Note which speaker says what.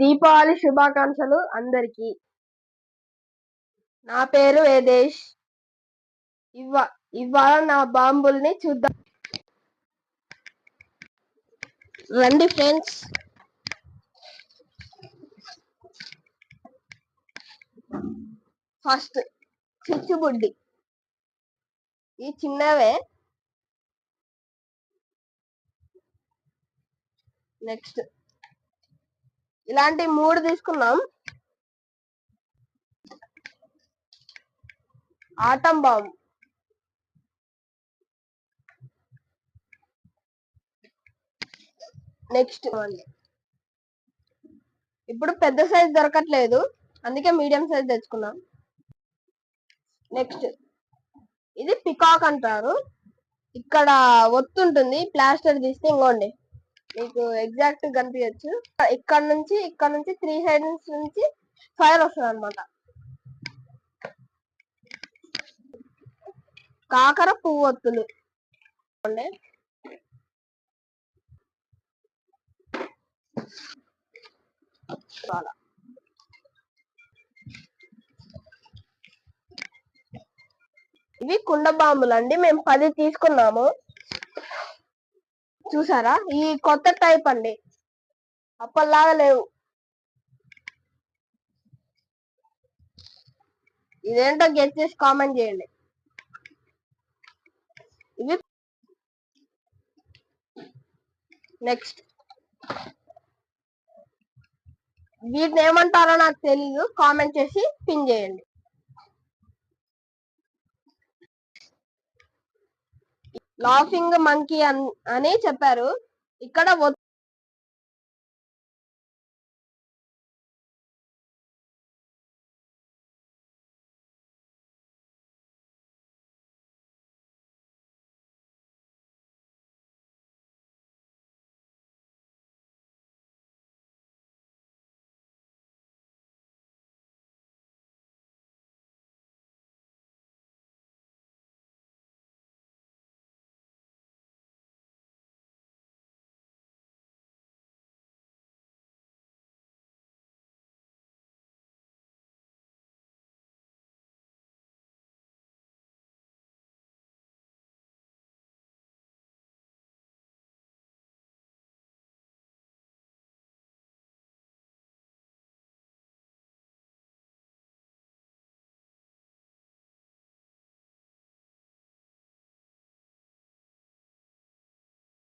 Speaker 1: Deepavali eh, శుభాకాంక్షలు అందరికీ. నా పేరు వేదేశ్ ఇవ్వ ఇవాళ నా బాంబుల్ని చూద్దాం. రండి ఫ్రెండ్స్. ఫస్ట్ చిచ్చుబుడ్డి. ఈ చిన్నవే. నెక్స్ట్. ఇలాంటి మూడు తీసుకున్నాం. Atom bomb. నెక్స్ట్ ఇప్పుడు పెద్ద సైజ్ దొరకట్లేదు. అందుకే మీడియం సైజ్ తెచ్చుకున్నాం. నెక్స్ట్. ఇది పికాక్ అంటారు. ఇక్కడ ఒత్తుంటుంది. ప్లాస్టర్ తీస్తే ఇంకోండి మీకు ఎగ్జాక్ట్ కనిపించచ్చు. ఇక్కడ నుంచి ఇక్కడ నుంచి త్రీ సైడ్స్ నుంచి ఫైర్ వస్తుంది అనమాట కాకర పువ్వొత్తులు చాలా. ఇవి కుండ బాంబులు అండి మేము పది తీసుకున్నాము. చూసారా? ఈ కొత్త టైప్ అండి. అప్పటిలాగా లేవు. ఇదేంటో గెట్ చేసి కామెంట్ చేయండి. ఇవి నెక్స్ట్. వీటిని ఏమంటారో నాకు తెలీదు. కామెంట్ చేసి పిన్ చేయండి. లాఫింగ్ మంకీ అని చెప్పారు. ఇక్కడ